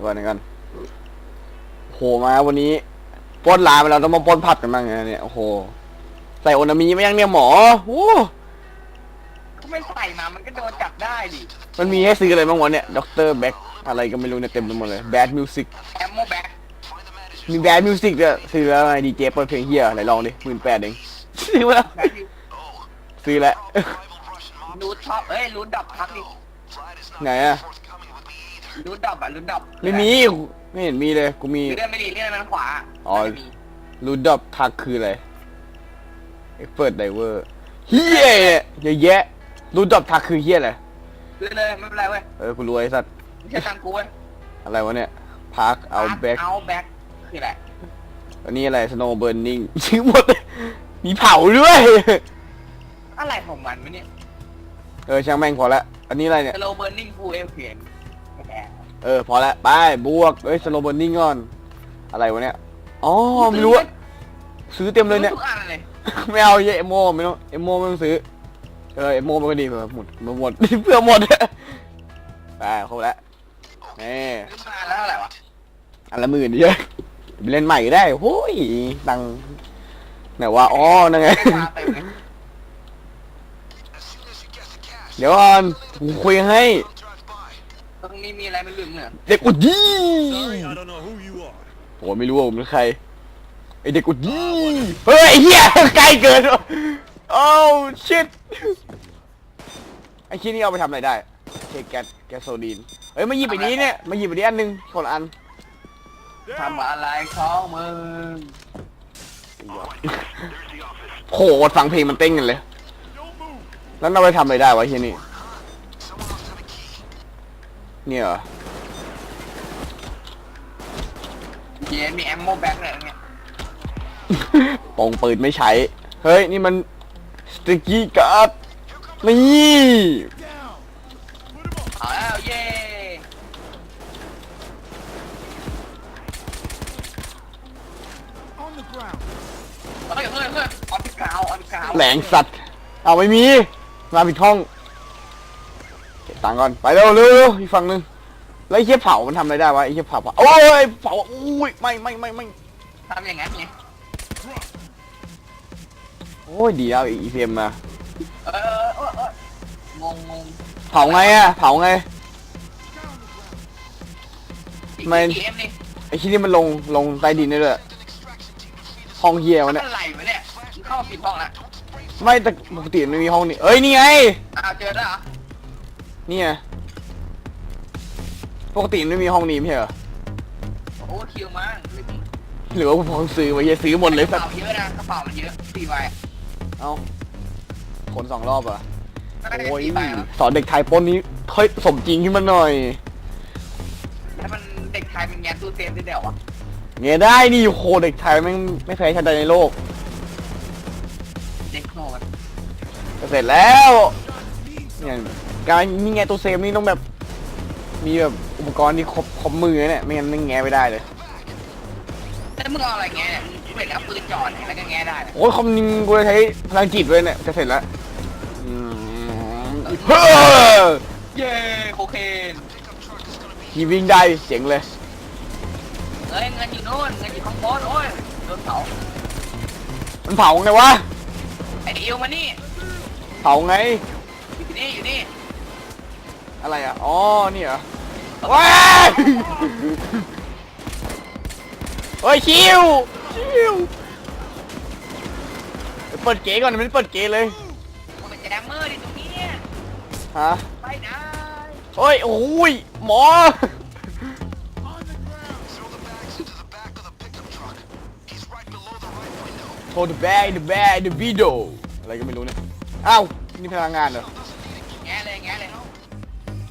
ยวก่อนเดี๋ยวก่อนโหมาวันนี้ปล้นร้านไปแล้วต้องมาปล้นผัดกันบ้างไงเนี่ยโอ้โหใส่โอนามิไหม่ยังเนี่ยหมอโอ้ก็ไม่ใส่มามันก็โดนจับได้ดิมันมีให้ซื้ออะไรบ้างวะเนี่ยด็อกเตอร์แบ็คอะไรก็ไม่รู้เนี่ยเต็มไปหมดเลยแบดมิวสิกแอมโมแบ็กมีแบดมิวสิกด้วยซื้อแล้วไงดีเจเปิดเพลงเฮียไหนลองดิหมื่นแปดเองซื้อมาแล้วแบ็กซื้อแล้วรูทชอบเอ้ยรูทดับพักดิไหนอะ รูทดับอะรูทดับไม่มีไม่เห็นมีเลยกูมี เลื่อนไม่ดีเลื่อนมันขวาอ๋อ ไม่มีรูดดับทักคืออะไรเอ็กเปิดไดเวอร์เฮียเยอะแยะรูดดับทักคือเฮียอะไรเลื่อนเลยไม่เป็นไรเว้ยเออกูรู้ไอ้สัตว์ไม่ใช่ตังกูเว้ยอะไรวะเนี่ยพาร์คเอาแบ็คเอาแบ็กคืออะไรอันนี้อะไรสโนว์เบิร์นนิ่งชื่อหมดเลยมีเผาด้วยอะไรของมันวะเนี่ยเออช่างแม่งพอละอันนี้อะไรเนี่ย สโลเบิร์นิ่งฟูเอลเพียนแหม เออ พอละไปบวกเอ้ยสโนว์เบิร์นนิ่งก่อน อะไรวะเนี่ย อ๋อ ไม่รู้อะซื้อเต็มเลยเนี่ย ทุกอันเลยไม่เอาเยอะเอโมไม่ต้องเอโมไม่ต้องซื้อ เออเอโมมันก็ดีเผื่อหมดมันหมด เพื่อหมดไปครบแล้วนี่ซื้อมาแล้วเท่าไหร่วะอันละหมื่นเยอะไปเล่นใหม่ก็ได้โอ้ยตังค์ไหนว่าอ๋อนั่นไงไม่มาเต็มเลยเดี๋ยวก่อนกูคุยให้ต รงนี้มีอะไรไม่ลืมเนี่ยเด็กอุดดี Sorry, I don't know who you are. โหไม่รู้ว่าผมเป็นใครไอเด็กอุดดีเฮ้ยไอ้เฮียใกล้เกินโอ้ชิตไอ้ชิ้นนี้เอาไปทำอะไรได้เชคแก๊สแก๊สโซดีนเฮ้ยมาหยิบไอ้นี้เนี่ยมาหยิบไอ้นี้อันหนึงคนละอัน ทำอะไรของมึงโหฟังเพลงมันเต้นกันเลย Don't move. แล้วเราไปทำอะไรได้วะเฮียนี่ เนี่ยเหรอเย็นมีแอมโมแบ็กเลยเนี่ยปองปืนไม่ใช้ เฮ้ย นี่มันสติกกี้การ์ดนี่เอาแล้วเย้ On the ground. เฮ้ยเฮ้ยเฮ้ยออนพิกาวออนพิกาวแหลงสัตว์ เอาไม่มี มาผิดห้อง เก็บตังค์ก่อนไปเร็วเร็วเร็วอีกฝั่งหนึงแล้วไอ้เหี้ยเผามันทำอะไรได้วะไอ้เหี้ยเผาเผาโอ้ยเผาอุ้ยไม่ไม่ไม่ไม่ทำอย่างงั้นไงโอ้ยดีแล้วอีพีเอ็มมาเออเออเออเอองงงงเผาไงอะเผาไงอีกไม่ เกมนี่ไอ้ที่นี่มันลงลงใต้ดินได้ด้วยห้องเฮียวะเนี่ยอะไรวะเนี่ยมึงเข้าผิดห้องละไม่แต่ปกติมันไม่มีห้องนี้เอ้ยนี่ไง อ้าวเจอแล้วเหรอ นี่ไงปกติมันไม่มีห้องนี้ไม่ใช่เหรอโอ้คิวมั้งหรือว่ากูพองซื้อไว้เหี้ยซื้อหมดเลยกสัระตว์เป๋าเยอะนะกระเป๋ามันเยอะสี่ใบเอ้าคนสองรอบอะ น่าจะโอ้ยสี่ใบแล้วสอนเด็กไทยปล้นนี้เฮ้ยสมจริงขึ้นมาหน่อยถ้ามันเด็กไทยมันแงนตู้เซฟได้เดี๋ยววะเงี้ยได้นี่โคเด็กไทยแม่งไม่แพ้ชาติใดในโลกเด็กโง่กันจะเสร็จแล้วเนี่ย การนี่ไงตัวเซฟนี่ต้องแบบ มีแบบอุปกรณ์ที่ครบครบมือเนี่ยไม่งั้นไม่แงะไม่ได้เลยแล้วมึงเอาอะไรแงเนี่ยมึงเป็นเอาปืนจ่อเนี่ยแล้วก็แงได้เนี่ยโอ้ยคอมนิงกูจะใช้พลังจิตด้วยเนี่ยจะเสร็จแล้วอืมเฮ้อเย้โคเคนขี่วิ่งได้เจ๋งเลยเอ้ยเงินอยู่โน่นเงินอยู่ข้างบนโอ้ยโดนเผามันเผาไงวะไอ้อิวมานี่เผาไงอยู่นี่อยู่นี่ อะไรอะ อ๋อ นี่เหรอว้ายเฮ้ยชิวชิวเปิดเก๋ก่อนไม่ได้เปิดเก๋เลยมึงเป็นแจมเมอร์ดิตรงนี้เนี่ยฮะไปได้เฮ้ย โอ้ย หมอโทร the bag the bag the video อะไรก็ไม่รู้เนี่ย อ้าว นี่พลังงานเหรอแ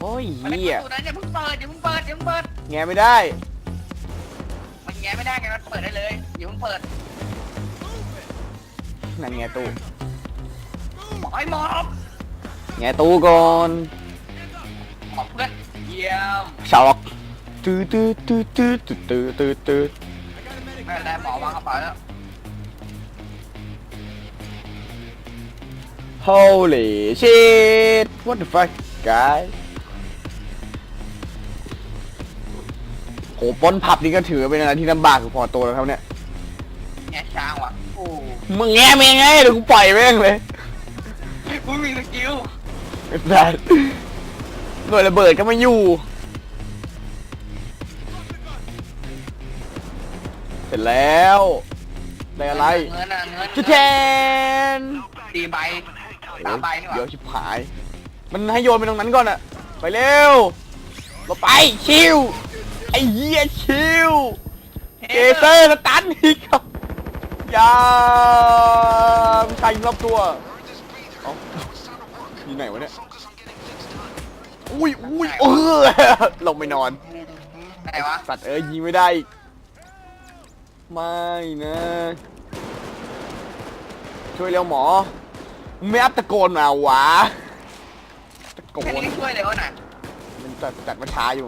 โอ้ยมันเป็นเหี้ยประตูนั้นอย่าเพิ่งเปิดอย่าเพิ่งเปิดอย่าเพิ่งเปิดแงไม่ได้ มันแงไม่ได้ไงมันเปิดได้เลยอย่าเพิ่งเปิดนั่นแงตู้บอกให้หมอบแงตู้ก่อนหมอบเพื่อนเยี่ยมชาวล็อกตื้อตื้อตื้อตื้อตื้อตื้อตื้อไม่เป็นไรหมอวางกระเป๋าแล้ว Holy shit what the fuck guys โหปล้นผับนี่ก็ถือเป็นอะไรที่ลำบากคือพอตัวแล้วครับเนี่ย แง่ช้างว่ะ โอ้มึงแง่มึงไงเดี๋ยวกูปล่อยแม่งเลยมึงมีสกิลไอ้สัสหน่วยระเบิดก็ไม่อยู่ เสร็จแล้ว ได้อะไรเงินอะเงินจะแทนตีใบสามใบนี่หว่าเดี๋ยวชิบหาย มันให้โยนไปตรงนั้นก่อนอะไปเร็วเราไปชิว ไอ้เหี้ยชิวเกเซอร์สตันอีกครับยามชายยิงรอบตัวเอ้าอยู่ไหนวะเนี่ย อุ้ยอุ้ยเออลงไปนอนไหนวะสัตว์เอ้ยยิงไม่ได้อีกไม่นะ ช่วยเร็วหมอมึงไม่อัพตะโกนมาวะตะโกแค่นนี้ก็ช่วยเร็วหน่อยมันจัดจัดมาช้าอยู่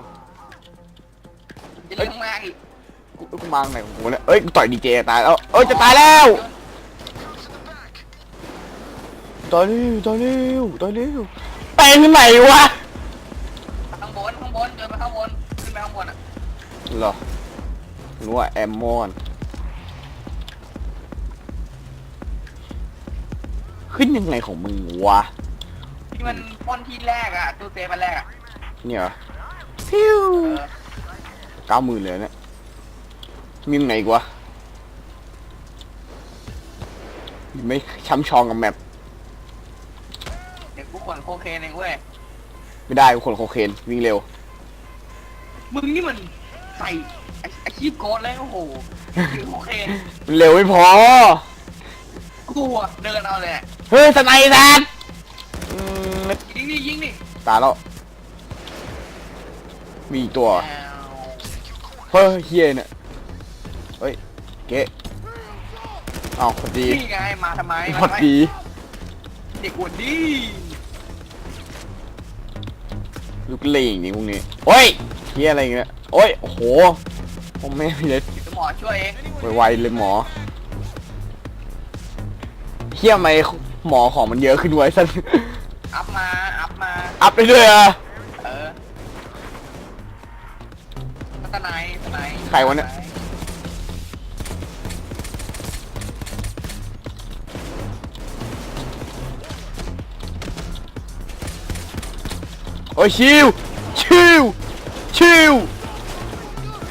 จะเรื่องมากอีกกูกูมางไหนของกูเนี่ยเอ้ยกูต่อยดีเจตายแล้วเอ้ยจะตายแล้วตายเร็วตายเร็วตายเร็วไปที่ไหนวะข้างบนข้างบนเดินไปข้างบนขึ้นไปข้างบนอะเหรอรู้ว่าแอมมอนขึ้นยังไงของมึงวะที่มันป้อนที่แรกอะตู้เซฟอันแรกอะเนี่ยเหรอพิว เออเก้าหมื่นเลยเนี่ยมีมึงไหนอีกวะไม่ช้ำชองกับแมปเด็กกูขนโคเคนเองเว้ยไม่ได้กูคนโคเคนวิ่งเร็ว มึงนี่มันใส่ไอ้อาชีพโกนเลยโอ้โหถือโคเคนมันเร็วไม่พอ กูอะเดินเอาเลยอะเฮ้ยสไนด์สัตว์อืมยิงดิยิงดิตายแล้ว มีอีกตัวอ้าว เฮ้ยเฮียเนี่ยเฮ้ยเก๊ะเอาพอดีนี่ไงมาทำไมพอดี เด็กหวนดีลูกเล่งนี่พวกนี้โอ้ยเฮียอะไรเงี้ยโอ้ยโอ้โหผมไม่มีเลยเดี๋ยวหมอช่วยเองไวๆเลยหมอเฮียไหมหมอของมันเยอะขึ้นไว้สันอัพมา อัพมา อัพไปด้วยอะ ใครวะเนี่ยโอ้ยชิวชิวชิว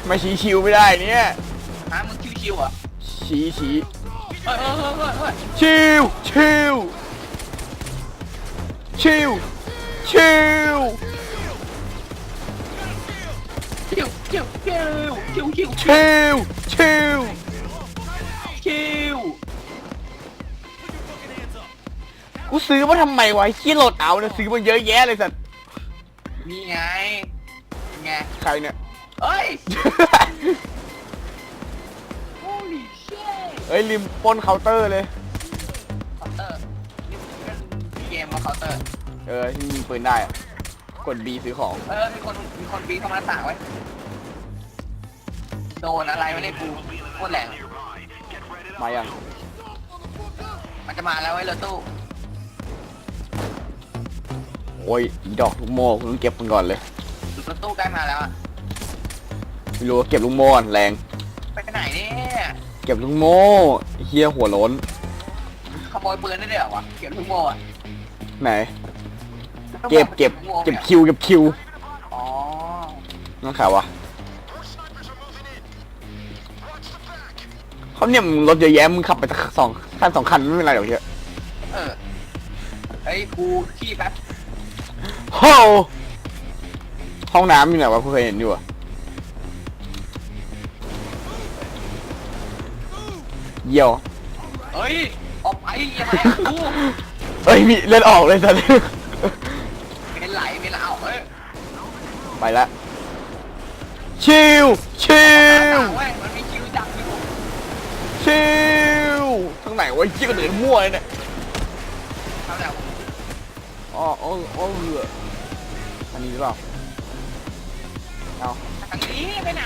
ไม่ชี้ชิวไม่ได้เนี่ยฮะมึงชิวๆเหรอะชี้ชี้เฮ้ยเฮ้ยเฮ้ยเฮ้ยเฮ้ยชิวชิวชิวชิว ชิวชิวชิวชิวชิวชิวชิวชิวกูซื้อมาทำไมวะไอ้ขี้โหลดเอาเนี่ยซื้อมาเยอะแยะเลยสัตว์นี่ไงไงใครเนี่ย เอ้ย holy shit เฮ้ยริมปล้นเคาน์เตอร์เลย เคาน์เตอร์นี่เป็นเกมมาเคาน์เตอร์เออที่ยิงปืนได้อะกด B ซื้อของ เออมีคนมีคนปีนเข้ามาหน้าต่างไว้ โดนอะไรไม่ได้กูโคตรแรงมายังมันจะมาแล้วไว้ยรถตู้โอ้ยอีดอกลูกโม่กูต้องเก็บมันก่อนเลยรถตู้ใกล้มาแล้วอะไม่รู้ว่าเก็บลูกโม่ก่อนแรง ไปไหนเนี่ยเก็บลูกโม่ไอ้เฮียหัวโล้นขโมยปืนได้ด้วยเหรอวะเก็บทุกโม่อะไหน เก็บเก็บเก็บคิวเก็บคิวอ๋อน้องขายวะ เขาเนี่ยมึงรถเยอะแยะมึงขับไปสักสองคันสองคันไม่เป็นไรหรอกเฮียเออเฮ้ยกูขี้แป๊บโอ้ห้องน้ำอยู่ไหนวะกูเคยเห็นอยู่อะเยี่ยวเฮ้ย ออกไปอย่าไปกูเอ้ยมีเลือดออกเลยสัตว์ เป็นไหลเป็นไหลเอาเฮ้ยไปละชิวชิวเว้ย ชิวทางไหนวะยี่ก็เดินมั่วเลยเนี่ยทำแล้วอ๋ออ๋ออ๋อเรืออันนี้หรือเปล่าเอา ทางนี้ไปไหน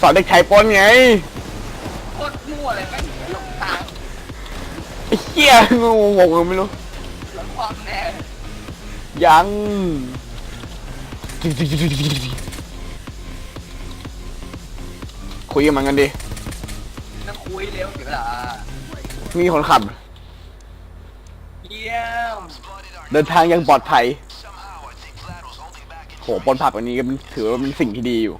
สอนเด็กชายปล้นไงโคตรมั่วเลยแม่งหลงทางไอ้เหี้ยงงงๆไม่รู้หลงความแน่ยังคุยกับมันกันดินั่ง คุยเร็วเดี๋ยวเวลามีคนขับ เยี่ยมเดินทางอยังปลอดภัยโหปนผับอันนี้ก็เป็นถือว่าเป็นสิ่งที่ดีอยู่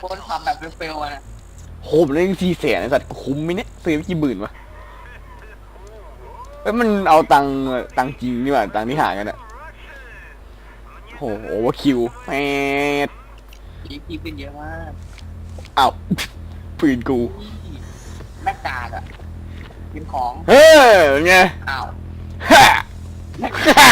คนทำแบบเฟลๆอะนะโหมันได้สี่แสนไอ้สัตว์คุ้มไหมเนี่ยซื้อไปกี่หมื่นวะเอ้ยมันเอาตังค์ตังค์จริงนี่หว่าตังค์ที่หากันอะโหโอเวอร์คิวแมดพีพีขึ้นเยอะมาก อ้าว ปืนกู แม่กากอะเป็นของ เฮ้ยเป็นไงอ้าว ฮ่าแม่ฮ่า